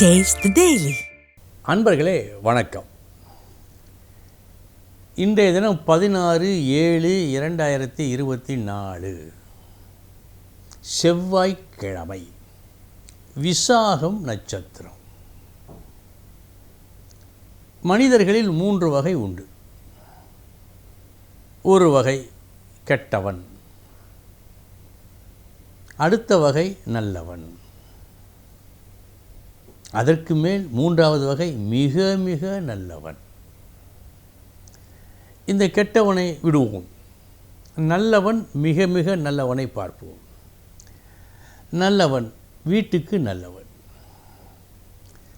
Taste அன்பர்களே வணக்கம். இன்றைய தினம் பதினாறு ஏழு இரண்டாயிரத்தி இருபத்தி நாலு. செவ்வாய்க்கிழமை. விசாகம் நட்சத்திரம். மனிதர்களில் மூன்று வகை உண்டு. ஒரு வகை கெட்டவன். அடுத்த வகை நல்லவன். அதற்கு மேல் மூன்றாவது வகை மிக மிக நல்லவன். இந்த கெட்டவனை விடுவோம். நல்லவன் மிக மிக நல்லவனை பார்ப்போம். நல்லவன் வீட்டுக்கு நல்லவன்.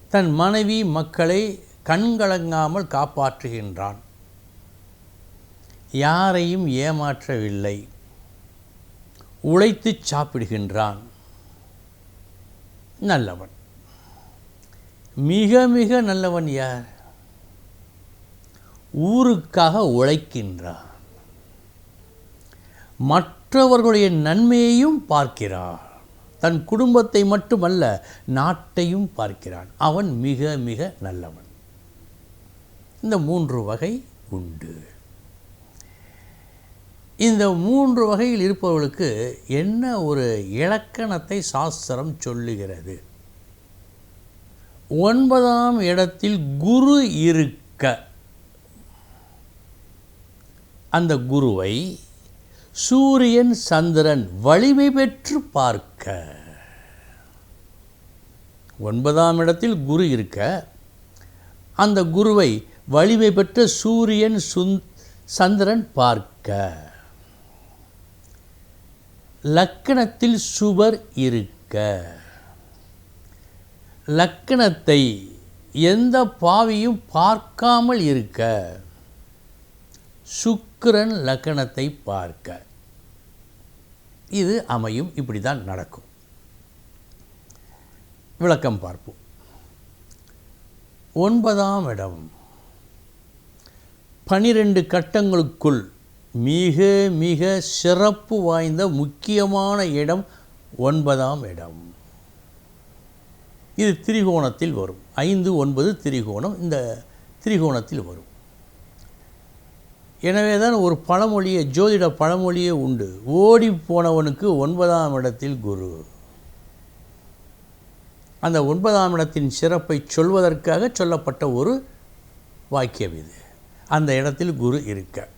தன் மனைவி மக்களை கண்கலங்காமல் காப்பாற்றுகின்றான். யாரையும் ஏமாற்றவில்லை. உழைத்து சாப்பிடுகின்றான். நல்லவன். மிக மிக நல்லவன் யார்? ஊருக்காக உழைக்கின்றான். மற்றவர்களுடைய நன்மையையும் பார்க்கிறான். தன் குடும்பத்தை மட்டுமல்ல நாட்டையும் பார்க்கிறான். அவன் மிக மிக நல்லவன். இந்த மூன்று வகை உண்டு. இந்த மூன்று வகையில் இருப்பவர்களுக்கு என்ன ஒரு இலக்கணத்தை சாஸ்திரம் சொல்லுகிறது? ஒன்பதாம் இடத்தில் குரு இருக்க. அந்த குருவை சூரியன் சந்திரன் வலிமை பெற்று பார்க்க. ஒன்பதாம் இடத்தில் குரு இருக்க. அந்த குருவை வலிமை பெற்ற சூரியன் சுந் சந்திரன் பார்க்க. லக்கணத்தில் சுவர் இருக்க. லக்கணத்தை எந்த பாவியும் பார்க்காமல் இருக்க. சுக்கிரன் லக்கணத்தை பார்க்க. இது அமையும் இப்படி தான் நடக்கும். விளக்கம் பார்ப்போம். ஒன்பதாம் இடம். பனிரெண்டு கட்டங்களுக்குள் மிக மிக சிறப்பு வாய்ந்த முக்கியமான இடம் ஒன்பதாம் இடம். இது திரிகோணத்தில் வரும். ஐந்து ஒன்பது திரிகோணம் இந்த திரிகோணத்தில் வரும். எனவே தான் ஒரு பழமொழியை ஜோதிட பழமொழியே உண்டு. ஓடி போனவனுக்கு ஒன்பதாம் இடத்தில் குரு. அந்த ஒன்பதாம் இடத்தின் சிறப்பை சொல்வதற்காக சொல்லப்பட்ட ஒரு வாக்கியம் இது. அந்த இடத்தில் குரு இருக்க.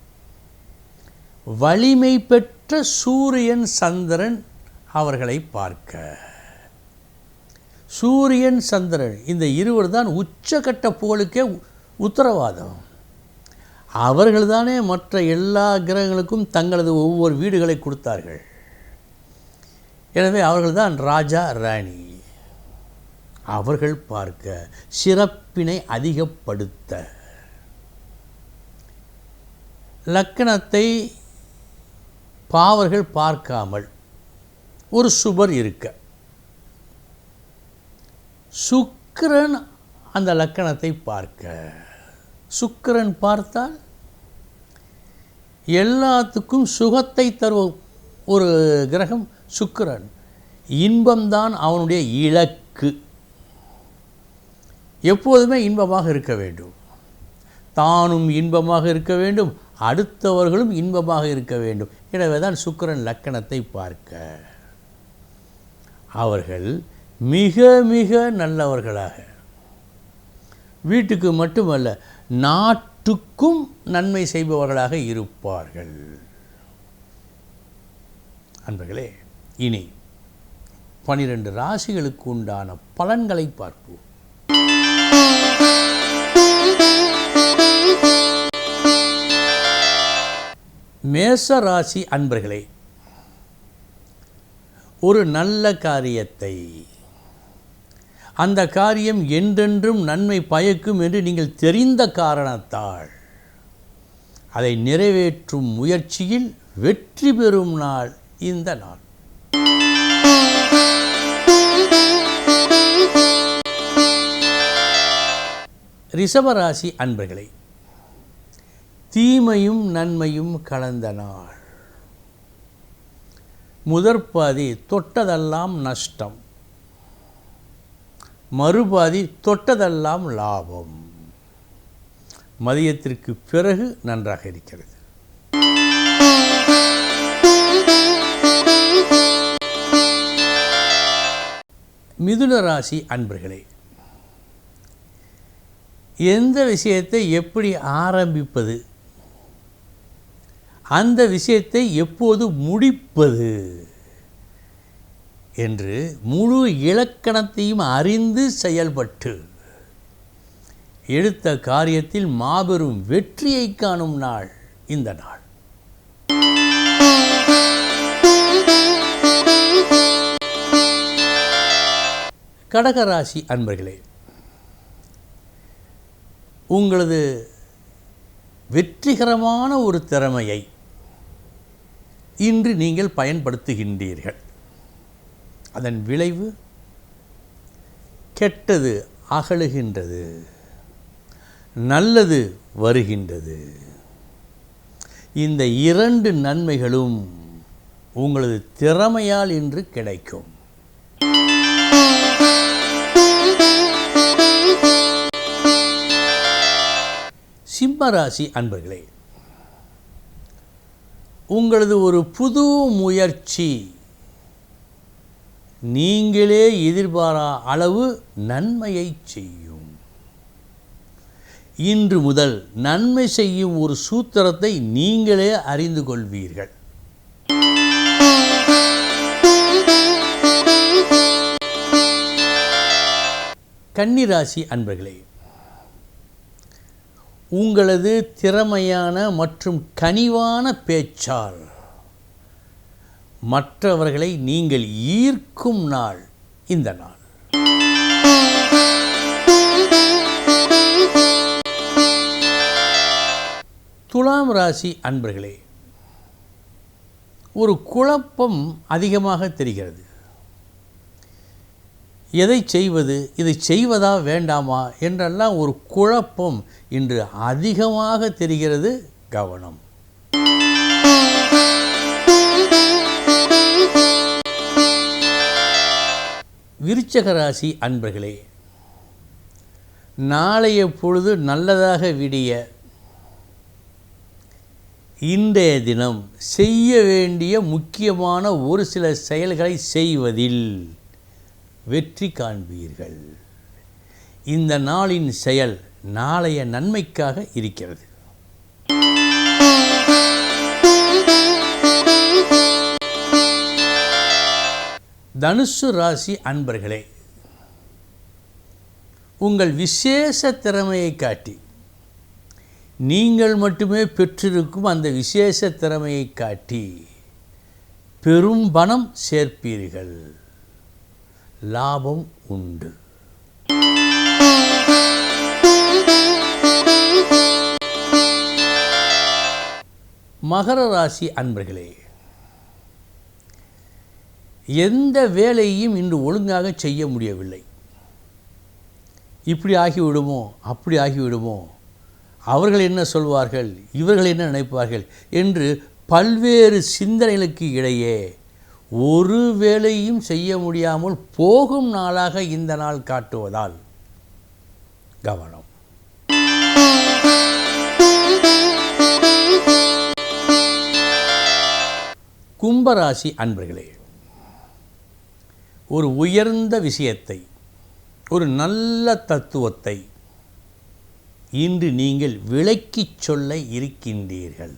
வலிமை பெற்ற சூரியன் சந்திரன் அவர்களை பார்க்க. சூரியன் சந்திரன் இந்த இருவர் தான் உச்சகட்ட புகழுக்கே உத்தரவாதம். அவர்கள் தானே மற்ற எல்லா கிரகங்களுக்கும் தங்களது ஒவ்வொரு வீடுகளை கொடுத்தார்கள். எனவே அவர்கள்தான் ராஜா ராணி. அவர்கள் பார்க்க சிறப்பினை அதிகப்படுத்த. லக்கணத்தை பாவர்கள் பார்க்காமல் ஒரு சுபர் இருக்க. சுக்கிரன் அந்த லக்கணத்தை பார்க்க. சுக்கிரன் பார்த்தால் எல்லாத்துக்கும் சுகத்தை தரும் ஒரு கிரகம் சுக்கிரன். இன்பம்தான் அவனுடைய இலக்கு. எப்போதுமே இன்பமாக இருக்க வேண்டும். தானும் இன்பமாக இருக்க வேண்டும் அடுத்தவர்களும் இன்பமாக இருக்க வேண்டும். எனவே தான் சுக்கிரன் லக்கணத்தை பார்க்க. அவர்கள் மிக மிக நல்லவர்களாக. வீட்டுக்கு மட்டுமல்ல நாட்டுக்கும் நன்மை செய்பவர்களாக இருப்பார்கள். அன்பர்களே இனி பனிரெண்டு ராசிகளுக்கு உண்டான பலன்களை பார்ப்போம். மேச ராசி அன்பர்களே ஒரு நல்ல காரியத்தை அந்த காரியம் என்றென்றும் நன்மை பயக்கும் என்று நீங்கள் தெரிந்த காரணத்தால் அதை நிறைவேற்றும் முயற்சியில் வெற்றி பெறும் நாள் இந்த நாள். ரிஷபராசி அன்பர்களே தீமையும் நன்மையும் கலந்த நாள். முதற்பாதி தொட்டதெல்லாம் நஷ்டம். மறுபாதி தொட்டதெல்லாம் லாபம். மதியத்திற்கு பிறகு நன்றாக இருக்கிறது. மிதுன ராசி அன்பர்களே எந்த விஷயத்தை எப்படி ஆரம்பிப்பது? அந்த விஷயத்தை எப்போது முடிப்பது? என்று முழு இலக்கணத்தையும் அறிந்து செயல்பட்டு எடுத்த காரியத்தில் மாபெரும் வெற்றியை காணும் நாள் இந்த நாள். கடகராசி அன்பர்களே உங்களது வெற்றிகரமான ஒரு திறமையை இன்று நீங்கள் பயன்படுத்துகின்றீர்கள். அதன் விளைவு கெட்டது அகழுகின்றது நல்லது வருகின்றது. இந்த இரண்டு நன்மைகளும் உங்களது திறமையால் இன்று கிடைக்கும். சிம்மராசி அன்பர்களே உங்களது ஒரு புது முயற்சி நீங்களே எதிர்பாரா அளவு நன்மையை செய்யும். இன்று முதல் நன்மை செய்யும் ஒரு சூத்திரத்தை நீங்களே அறிந்து கொள்வீர்கள். கன்னிராசி அன்பர்களே உங்களது திறமையான மற்றும் கனிவான பேச்சால் மற்றவர்களை நீங்கள் ஈர்க்கும் நாள் இந்த நாள். துலாம் ராசி அன்பர்களே ஒரு குழப்பம் அதிகமாக தெரிகிறது. எதை செய்வது இதை செய்வதா வேண்டாமா என்றெல்லாம் ஒரு குழப்பம் இன்று அதிகமாக தெரிகிறது கவனம். விருச்சக ராசி அன்பர்களே நாளைய பொழுது நல்லதாக விடிய இன்றைய தினம் செய்ய வேண்டிய முக்கியமான ஒரு சில செயல்களை செய்வதில் வெற்றி காண்பீர்கள். இந்த நாளின் செயல் நாளைய நன்மைக்காக இருக்கிறது. தனுசு ராசி அன்பர்களே உங்கள் விசேஷ திறமையை காட்டி நீங்கள் மட்டுமே பெற்றிருக்கும் அந்த விசேஷ திறமையை காட்டி பெரும் பணம் சேர்ப்பீர்கள். லாபம் உண்டு. மகர ராசி அன்பர்களே எந்த வேலையையும் இன்று ஒழுங்காக செய்ய முடியவில்லை. இப்படி ஆகிவிடுமோ? அப்படி ஆகிவிடுமோ? அவர்கள் என்ன சொல்வார்கள்? இவர்கள் என்ன நினைப்பார்கள்? என்று பல்வேறு சிந்தனைகளுக்கு இடையே ஒரு வேலையும் செய்ய முடியாமல் போகும் நாளாக இந்த நாள் காட்டுவதால் கவனம். கும்பராசி அன்பர்களே ஒரு உயர்ந்த விஷயத்தை ஒரு நல்ல தத்துவத்தை இன்று நீங்கள் விளக்கிச் சொல்ல இருக்கின்றீர்கள்.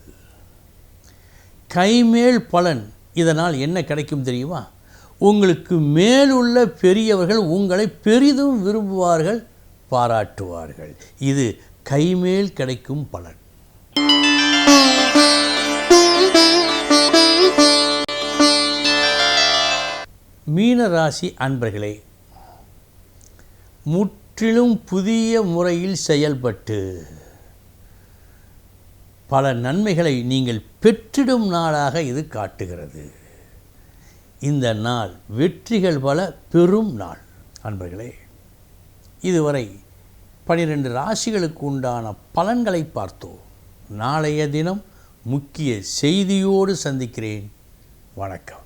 கைமேல் பலன் இதனால் என்ன கிடைக்கும் தெரியுமா? உங்களுக்கு மேலுள்ள பெரியவர்கள் உங்களை பெரிதும் விரும்புவார்கள் பாராட்டுவார்கள். இது கைமேல் கிடைக்கும் பலன். மீன ராசி அன்பர்களே முற்றிலும் புதிய முறையில் செயல்பட்டு பல நன்மைகளை நீங்கள் பெற்றிடும் நாளாக இது காட்டுகிறது. இந்த நாள் வெற்றிகள் பல பெரும் நாள் அன்பர்களே. இதுவரை பனிரெண்டு ராசிகளுக்கு உண்டான பலன்களை பார்த்தோம். நாளைய தினம் முக்கிய செய்தியோடு சந்திக்கிறேன். வணக்கம்.